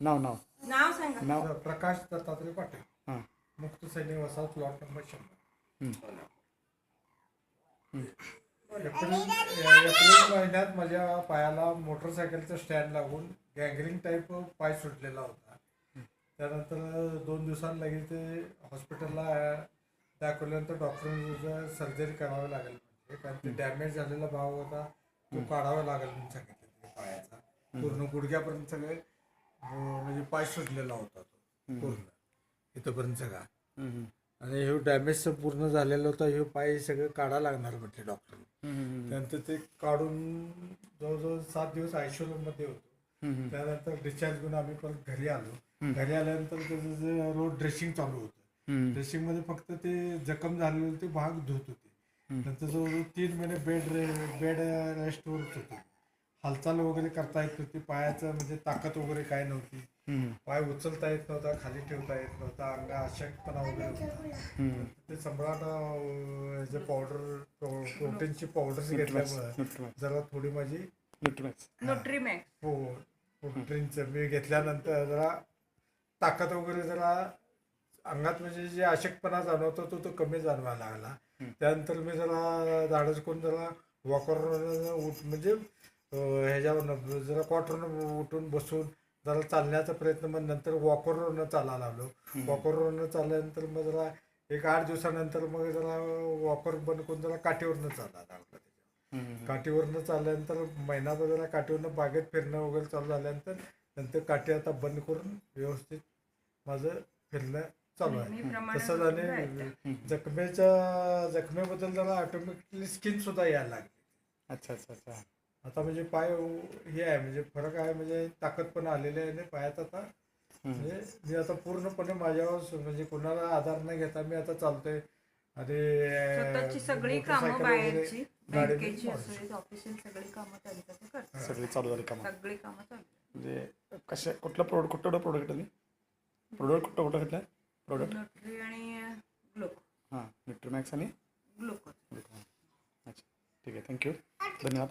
नाव नाव. नाव सांगा. नाव. प्रकाश दत्तात्रय पाटील. हां. Mukta Sainik Vasahat plot number शंभर. एप्रिल एप्रिल महिन्यात माझ्या पायाला मोटरसायकलचं स्टँड लागून गँगरिंग टाईप पाय सुटलेला होता. त्यानंतर दोन दिवसांनी लगेच ते हॉस्पिटलला दाखवल्यानंतर डॉक्टरांनी सर्जरी करावी लागेल म्हणजे. कारण ते डॅमेज झालेला भाग होता तो काढावा लागेल म्हणून सांगितलं पायाचा. पूर्ण गुडघ्यापर्यंत सगळे म्हणजे पाय सुटलेला होता तो पूर्ण. इथंपर्यंत सगळा. आणि हे डॅमेज पूर्ण झालेलं होतं हे पाय सगळं काढा लागणार म्हटले डॉक्टर त्यानंतर ते काढून जवळजवळ सात दिवस आयसीयू मध्ये होतो त्यानंतर डिस्चार्ज घेऊन आम्ही परत घरी आलो. घरी आल्यानंतर त्याचं जे रोड ड्रेसिंग चालू होतं. ड्रेसिंगमध्ये फक्त ते जखम झालेले ते भाग धुत होते. नंतर जवळजवळ तीन महिने बेड बेड रेस्टवरच होते. हालचाल वगैरे करता येत नव्हती. पायाचं म्हणजे ताकद वगैरे काय नव्हती. पाय उचलता येत नव्हता खाली ठेवता येत नव्हता अंगा अशक्तपणा वगैरे होता. ते सम्राट अं, जे पावडर प्रोटीनची पावडर घेतल्यामुळे जरा थोडी माझी न्यूट्रिमॅक्स न्यूट्रीमॅक्स हो प्रोटीनचं मी घेतल्यानंतर जरा ताकद वगैरे जरा अंगात म्हणजे जे अशक्तपणा जाणवतो तो तो कमी जाणवायला लागला. त्यानंतर मी जरा धाडस करून जरा वॉकर उठ म्हणजे ह्याच्यावरनं जरा क्वार्टरनं उठून बसून जरा चालण्याचा प्रयत्न मग नंतर वॉकरवरनं चालायला लागलो. वॉकरवरनं चालल्यानंतर मग जरा एक आठ दिवसानंतर मग जरा वॉकर बंद करून जरा काठीवरनं चालायला लागलो. काठीवरनं चालल्यानंतर महिनाभर जरा काठीवरनं बागेत फिरणं वगैरे चालू झाल्यानंतर नंतर काठी आता बंद करून व्यवस्थित माझं फिरणं चालू आहे. नेहमीप्रमाणे तसं झाले जखमेच्या जखमेबद्दल जरा ऑटोमॅटिकली स्किन सुद्धा यायला लागली. अच्छा अच्छा अच्छा. आता म्हणजे पाय हे आहे म्हणजे फरक आहे म्हणजे ताकद पण आलेली आहे आणि पायात आता. म्हणजे मी आता पूर्णपणे माझ्यावर म्हणजे कोणाला आधार न घेता मी आता चालतोय. आणि स्वतःची सगळी कामं बाहेरची गाडी बँकेची मारू असो ऑफिशियल सगळी कामं त्यांचं ते करतात. सगळी चालू झाली कामं. सगळी कामं चालू म्हणजे कशा कुठलं प्रोडक्ट कुठलं प्रोडक्ट घेतलं प्रोडक्ट कुठलं कुठं घेतलं प्रोडक्ट आणि ग्लुको हां न्यूट्रिमॅक्स आणि ग्लुकोज अच्छा ठीक आहे. थँक्यू धन्यवाद.